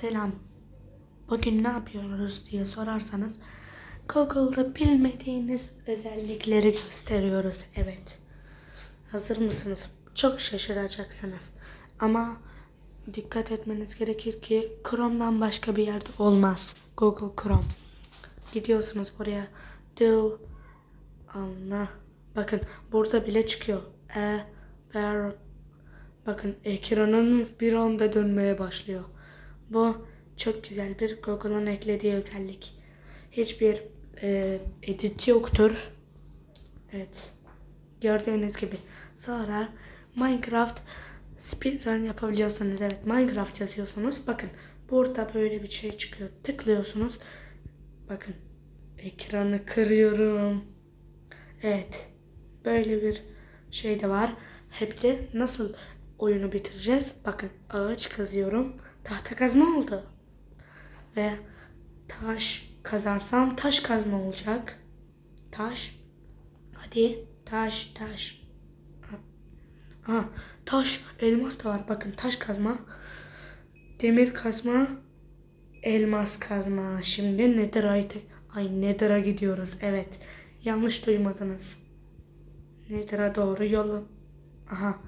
Selam. Bugün ne yapıyoruz diye sorarsanız Google'da bilmediğiniz özellikleri gösteriyoruz. Evet. Hazır mısınız? Çok şaşıracaksınız. Ama dikkat etmeniz gerekir ki Chrome'dan başka bir yerde olmaz. Google Chrome. Gidiyorsunuz buraya. Do Anla. Bakın burada bile çıkıyor. E, ber, bakın ekranınız bir anda dönmeye başlıyor. Bu çok güzel bir Google'ın eklediği özellik. Hiçbir e, edit yoktur. Evet. Gördüğünüz gibi. Sonra Minecraft speedrun yapabiliyorsanız evet Minecraft yazıyorsunuz. Bakın burada böyle bir şey çıkıyor. Tıklıyorsunuz. Bakın ekranı kırıyorum. Evet. Böyle bir şey de var. Hep de nasıl oyunu bitireceğiz? Bakın ağaç kazıyorum. Tahta kazma oldu. Ve taş kazarsam taş kazma olacak. Taş. Hadi taş taş. Aha, taş elmas da var. Bakın taş kazma. Demir kazma. Elmas kazma. Şimdi netherite. Ay nether'a gidiyoruz. Evet. Yanlış duymadınız. Nether'a doğru yolu. Aha.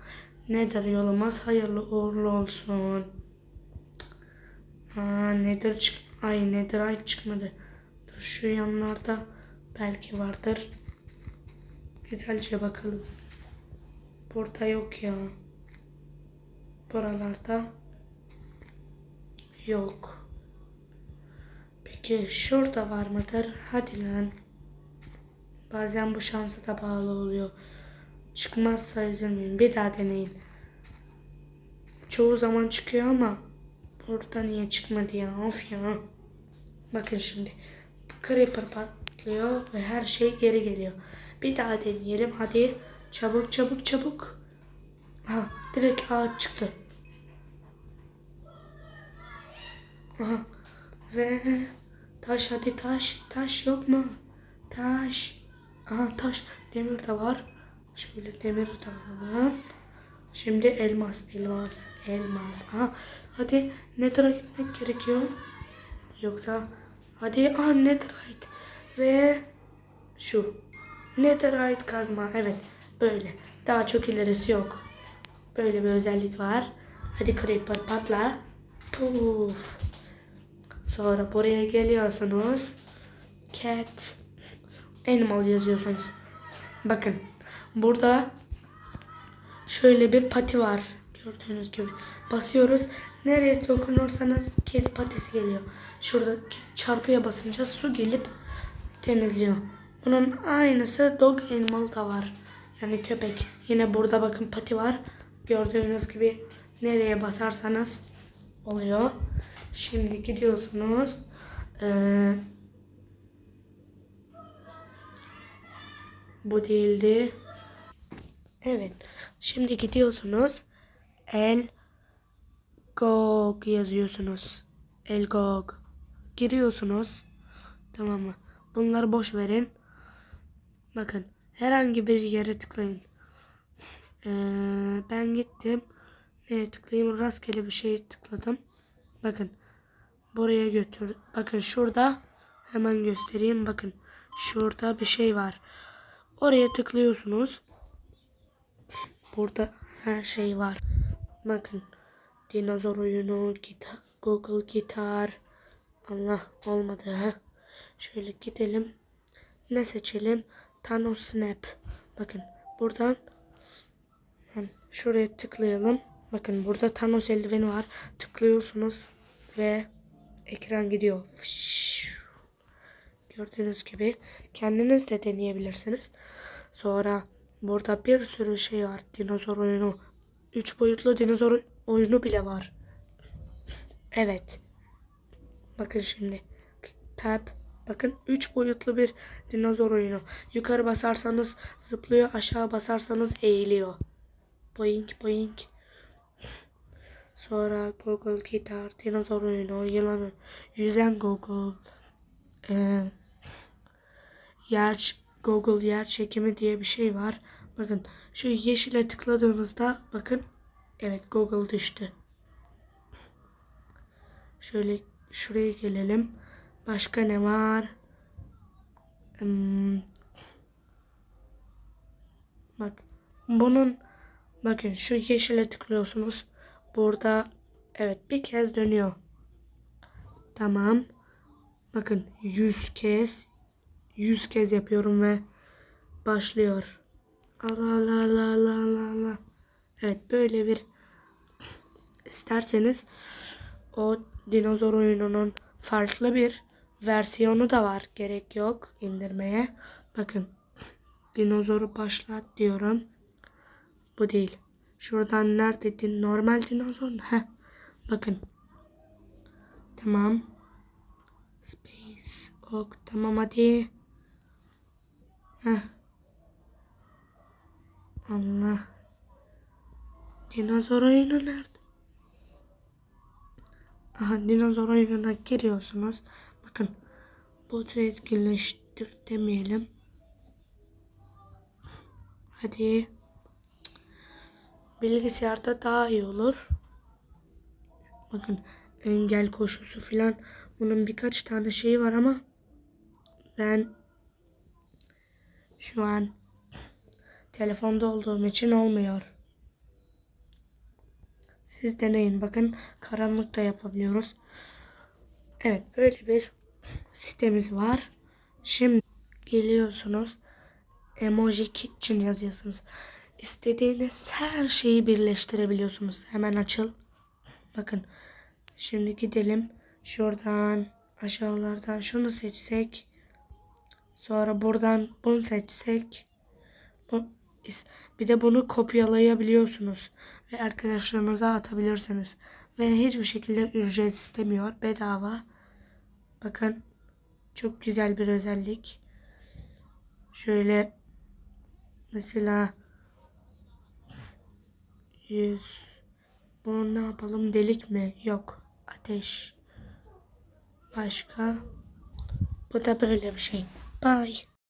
Nether yolumuz hayırlı uğurlu olsun. Aa, nether çık. Ay netherite çıkmadı. Dur şu yanlarda belki vardır. Güzelce bakalım. Burada yok ya. Buralarda yok. Peki şurada var mıdır? Hadi lan. Bazen bu şansa da bağlı oluyor. Çıkmazsa üzülmeyin. Bir daha deneyin. Çoğu zaman çıkıyor ama burada niye çıkmadı ya? Of ya. Bakın şimdi. Creeper patlıyor ve her şey geri geliyor. Bir daha deneyelim. Hadi. Çabuk çabuk çabuk. Ha, direkt ağaç çıktı. Aha. Ve taş hadi taş. Taş yok mu? Taş. Aha taş. Demir de var. Şöyle demir de alalım. Şimdi elmas, elmas, elmas. Aha. Hadi Nether'a gitmek gerekiyor. Yoksa hadi ah Netherite. Ve şu. Netherite kazma. Evet. Böyle. Daha çok ilerisi yok. Böyle bir özellik var. Hadi Creeper patla. Puf. Sonra buraya geliyorsunuz. Cat. Animal yazıyorsunuz. Bakın. Burada şöyle bir pati var. Gördüğünüz gibi. Basıyoruz. Nereye dokunursanız cat patisi geliyor. Şurada çarpıya basınca su gelip temizliyor. Bunun aynısı dog animal da var. Yani köpek. Yine burada bakın pati var. Gördüğünüz gibi nereye basarsanız oluyor. Şimdi gidiyorsunuz. Ee, bu değildi. Evet. Şimdi gidiyorsunuz. El Gog yazıyorsunuz. El Gog. Giriyorsunuz. Tamam mı? Bunları boş verin. Bakın. Herhangi bir yere tıklayın. Ee, ben gittim. Neye tıklayayım? Rastgele bir şey tıkladım. Bakın. Buraya götür. Bakın şurada. Hemen göstereyim. Bakın. Şurada bir şey var. Oraya tıklıyorsunuz. Burada her şey var. Bakın. Dinozor oyunu, gitar, Google gitar. Allah olmadı ha. Şöyle gidelim. Ne seçelim? Thanos Snap. Bakın buradan hem şuraya tıklayalım. Bakın burada Thanos eldiveni var. Tıklıyorsunuz ve ekran gidiyor. Fış. Gördüğünüz gibi kendiniz de deneyebilirsiniz. Sonra burada bir sürü şey var. Dinozor oyunu. 3 boyutlu dinozor oyunu bile var. Evet. Bakın şimdi. Tab. Bakın 3 boyutlu bir dinozor oyunu. Yukarı basarsanız zıplıyor. Aşağı basarsanız eğiliyor. Boink boink. Sonra Google gitar, dinozor oyunu, yılanı, yüzen Google, ee, yer Google yer çekimi diye bir şey var. Bakın şu yeşile tıkladığınızda bakın evet Google düştü. Şöyle şuraya gelelim. Başka ne var? Hmm. Bak bunun bakın şu yeşile tıklıyorsunuz. Burada evet bir kez dönüyor. Tamam. Bakın 100 kez 100 kez yapıyorum ve başlıyor. Allah Allah Allah Allah Allah Allah. Evet böyle bir isterseniz o dinozor oyununun farklı bir versiyonu da var. Gerek yok indirmeye. Bakın dinozoru başlat diyorum. Bu değil. Şuradan nerede din normal dinozor? Heh. Bakın. Tamam. Space. Ok. Tamam hadi. Heh. Allah. Dinozor oyunu nerede? Aha dinozor oyununa giriyorsunuz. Bakın. Botu etkinleştir demeyelim. Hadi. Bilgisayarda daha iyi olur. Bakın engel koşusu filan. Bunun birkaç tane şeyi var ama ben şu an telefonda olduğum için olmuyor. Siz deneyin bakın karanlıkta yapabiliyoruz. Evet böyle bir sitemiz var. Şimdi geliyorsunuz. Emoji Kitchen yazıyorsunuz. İstediğiniz her şeyi birleştirebiliyorsunuz. Hemen açıl. Bakın. Şimdi gidelim. Şuradan aşağılardan şunu seçsek. Sonra buradan bunu seçsek. Bu, bir de bunu kopyalayabiliyorsunuz. Ve arkadaşlarınıza atabilirsiniz. Ve hiçbir şekilde ücret istemiyor. Bedava. Bakın. Çok güzel bir özellik. Şöyle mesela 100 bunu ne yapalım delik mi? Yok. Ateş. Başka? Bu da böyle bir şey. Bye.